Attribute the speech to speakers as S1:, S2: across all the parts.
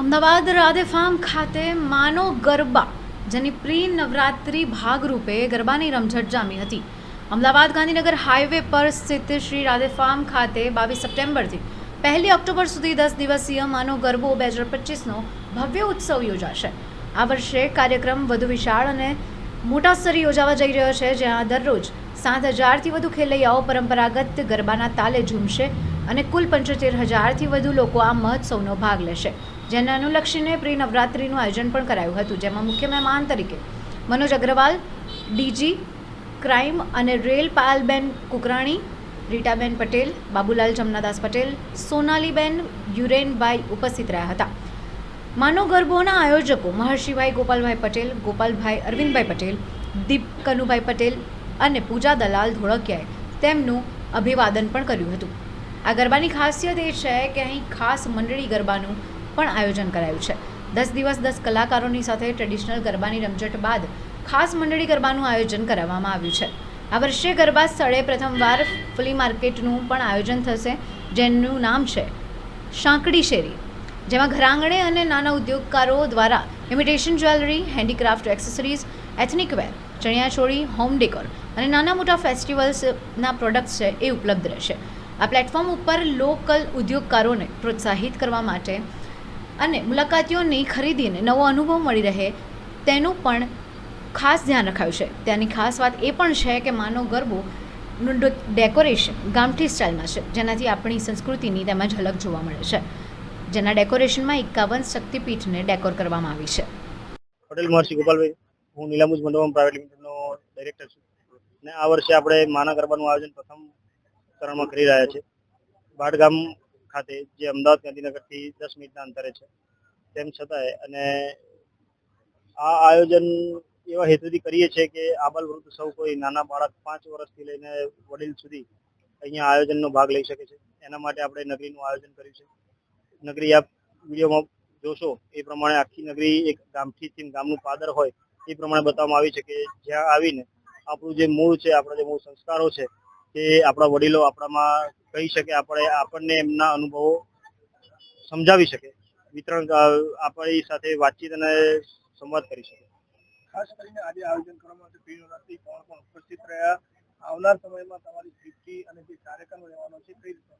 S1: Ahmedabad Radhe farm ખાતે માનો ગરબા, જેની પ્રી નવરાત્રિ ભાગરૂપે ગરબાની રમઝટ જામી હતી. અમદાવાદ ગાંધીનગર હાઈવે પર સ્થિત શ્રી રાધે ફાર્મ ખાતે બાવીસ સપ્ટેમ્બરથી પહેલી ઓક્ટોબર સુધી દસ દિવસીય માનો ગરબો બે હજાર પચીસનો ભવ્ય ઉત્સવ યોજાશે. આ વર્ષે કાર્યક્રમ વધુ વિશાળ અને મોટા સ્તરે યોજાવા જઈ રહ્યો છે, જ્યાં દરરોજ સાત હજારથી વધુ ખેલૈયાઓ પરંપરાગત ગરબાના તાલે ઝૂમશે અને કુલ પંચોતેર હજારથી વધુ લોકો આ મહોત્સવનો ભાગ લેશે. જેને અનુલક્ષીને પ્રી નવરાત્રિનું આયોજન પણ કરાયું હતું, જેમાં મુખ્ય મહેમાન તરીકે મનોજ અગ્રવાલ, ડીજી ક્રાઇમ અને રેલ પાયલબેન કુકરાણી, રીટાબેન પટેલ, બાબુલાલ જમનાદાસ પટેલ, સોનાલીબેન યુરેનભાઈ ઉપસ્થિત રહ્યા હતા. માનો ગરબોના આયોજકો મહર્ષિભાઈ ગોપાલભાઈ પટેલ, ગોપાલભાઈ અરવિંદભાઈ પટેલ, દીપ કનુભાઈ પટેલ અને પૂજા દલાલ ધોળકિયાએ તેમનું અભિવાદન પણ કર્યું હતું. આ ગરબાની ખાસિયત એ છે કે અહીં ખાસ મંડળી ગરબાનું પણ આયોજન કરાયું છે. દસ દિવસ દસ કલાકારોની સાથે ટ્રેડિશનલ ગરબાની રમઝટ બાદ ખાસ મંડળી ગરબાનું આયોજન કરાવવામાં આવ્યું છે. આ વર્ષે ગરબા સ્થળે પ્રથમવાર ફ્લી માર્કેટનું પણ આયોજન થશે, જેનું નામ છે સાંકડી શેરી. જેમાં ઘરાંગણે અને નાના ઉદ્યોગકારો દ્વારા imitation jewellery handicraft accessories ethnic wear chaniya choli home decor અને નાના મોટા ફેસ્ટિવલ્સના પ્રોડક્ટ્સ છે એ ઉપલબ્ધ રહેશે. આ પ્લેટફોર્મ ઉપર લોકલ ઉદ્યોગકારોને પ્રોત્સાહિત કરવા માટે અને મુલાકાતીઓની ખરીદીને નવો અનુભવ મળી રહે તેનું પણ ખાસ ધ્યાન રખાયું છે. ત્યાંની ખાસ વાત એ પણ છે કે માનો ગરબો નું ડેકોરેશન ગામઠી સ્ટાઇલમાં છે, જેનાથી આપણી સંસ્કૃતિની તેમાં ઝલક જોવા મળે છે. જેના ડેકોરેશનમાં એકાવન શક્તિપીઠને ડેકોર કરવામાં આવી છે.
S2: હોટેલ મહર્ષિ ગોપાલભાઈ, હું નીલામુજ મંડપમ પ્રાઇવેટ લિમિટેડનો ડાયરેક્ટર છું. અને આ વર્ષે આપણે માના ગરબાનું આયોજન પ્રથમ ચરણમાં કરી રહ્યા છે બાડગામ ખાતે જે અમદાવાદ ગાંધીનગરથી દસ મિનિટના અંતરે છે. તેમ છતાંય અને આ આયોજન એવા હેતુથી કરીએ છીએ કે આબલ વૃદ્ધ સૌ કોઈ નાના બાળક પાંચ વર્ષથી લઈને વડીલ સુધી અહીંયા આયોજનનો ભાગ લઈ શકે છે. એના માટે આપણે નગરીનું આયોજન કર્યું છે. નગરી આપ વિડીયોમાં જોશો એ પ્રમાણે આખી નગરી એક ગામથી થી ગામનું પાદર હોય એ પ્રમાણે બતાવવામાં આવી છે કે જ્યાં આવીને આપણું જે મૂળ છે, આપણા જે મૂળ સંસ્કારો છે તે આપણા વડીલો આપણામાં કહી શકે આપણે આપણને એમના અનુભવો સમજાવી શકે. વિતરણ આપણી સાથે વાતચીત અને સંવાદ કરી શકે.
S3: ખાસ કરીને આજે આયોજન કરવામાં આવશે નવરાત્રી કોણ કોણ ઉપસ્થિત રહ્યા આવનાર સમયમાં તમારી સ્વીકૃતિ અને જે કાર્યક્રમ રહેવાનો છે કઈ રીતે?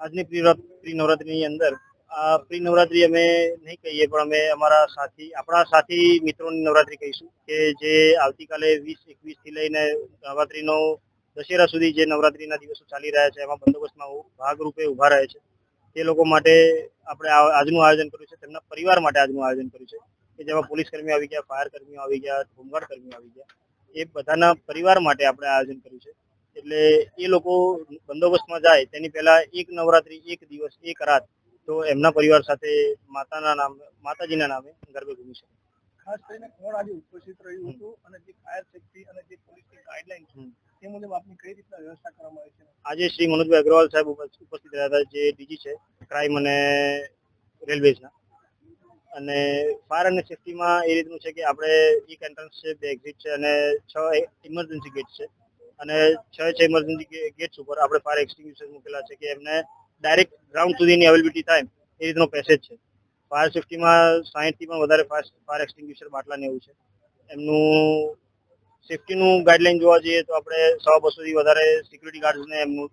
S2: આજની પ્રિય નવરાત્રિની અંદર પ્રી નવરાત્રી અમે નહીં કહીએ, પણ અમે અમારા સાથી, આપણા સાથી મિત્રોની નવરાત્રી કહીશું કે જે આવતીકાલે વીસ એકવીસથી લઈને નવરાત્રીનો દશેરા સુધી જે નવરાત્રીના દિવસો ચાલી રહ્યા છે, એમાં બંદોબસ્તમાં ભાગરૂપે ઊભા રહે છે. તે લોકો માટે આપણે આજનું આયોજન કર્યું છે, તેમના પરિવાર માટે આજનું આયોજન કર્યું છે, કે જેમાં પોલીસ કર્મીઓ આવી ગયા, ફાયર કર્મીઓ આવી ગયા, હોમગાર્ડ કર્મીઓ આવી ગયા, એ બધાના પરિવાર માટે આપણે આયોજન કર્યું છે. એટલે એ લોકો બંદોબસ્તમાં જાય, તેની પહેલા એક નવરાત્રી, એક દિવસ, એક રાત તો એમના પરિવાર સાથે માતાના નામે માતાજીના નામે ગરબે ઘૂમી શકે.
S3: ખાસ કરીને કોણ આજે ઉપસ્થિત રહ્યું હતું અને જે ફાયર સેફટી અને જે પોલીસની ગાઈડલાઈન છે તે મુજબ આપની કઈ રીતના વ્યવસ્થા કરવામાં આવી છે?
S2: આજે શ્રી મનોજભાઈ અગ્રવાલ સાહેબ ઉપસ્થિત રહ્યા હતા જે ડીજી છે ક્રાઇમ અને રેલવેઝના અને ફાયર અને સેફટીમાં એ રીતનું છે કે આપણે એક એન્ટ્રન્સ છે બે એક્ઝિટ છે અને છ ઇમરજન્સી ગેટ છે. અને છ છ ઇમરજન્સી ગેટ્સ ઉપર આપણે ફાયર એક્સટિંગ્યુશર મૂકેલા છે કે એમને ડાયરેક્ટ ગ્રાઉન્ડ સુધીની અવેલેબિલિટી થાય, એ રીતનો પેસેજ છે. ફાયર સેફ્ટીમાં સાહીઠથી પણ વધારે ફાયર એક્સટિંગ્યુશર બાટલા ને એવું છે. એમનું સેફ્ટીનું ગાઈડલાઈન જોવા જઈએ તો આપણે સવા બસોથી વધારે સિક્યુરિટી ગાર્ડ્સને એમનું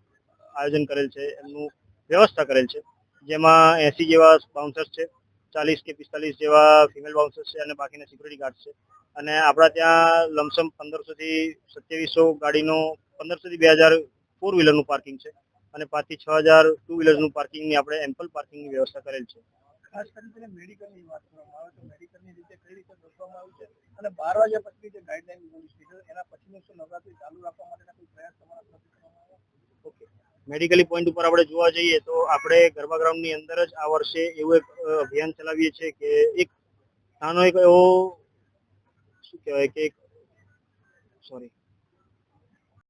S2: આયોજન કરેલ છે, એમનું વ્યવસ્થા કરેલ છે. જેમાં એસી જેવા બાઉન્સર્સ છે, ચાલીસ કે પિસ્તાલીસ જેવા ફિમેલ બાઉન્સર્સ છે અને બાકીના સિક્યુરિટી ગાર્ડ છે. અને આપણા ત્યાં લમસમ પંદરસોથી સત્યાવીસો ગાડીનો, પંદરસોથી બે હજાર ફોર વ્હીલરનું પાર્કિંગ છે. અને પાંચથી છ હજાર ટુ વ્હીલરનું પાર્કિંગની આપણે એમ્પલ પાર્કિંગની વ્યવસ્થા કરેલ છે.
S3: ખાસ કરીને મેડિકલની વાત કરવામાં આવે તો મેડિકલની રીતે કઈ રીતે ગોઠવવામાં આવ્યું છે અને બાર વાગ્યા પછી જે ગાઈડલાઈન છે એના પછીનું શું નવરાત્રી ચાલુ રાખવા માટેના કોઈ પ્રયાસ તમારા તરફથી કરવામાં આવ્યા?
S2: ઓકે. મેડિકલી પોઈન્ટ ઉપર આપણે જોવા જઈએ તો આપણે ગરબા ગ્રાઉન્ડની અંદર જ આ વર્ષે એવું એક અભિયાન ચલાવીએ છીએ કે એક નાનો એક એવો શું કહેવાય કે એક સોરી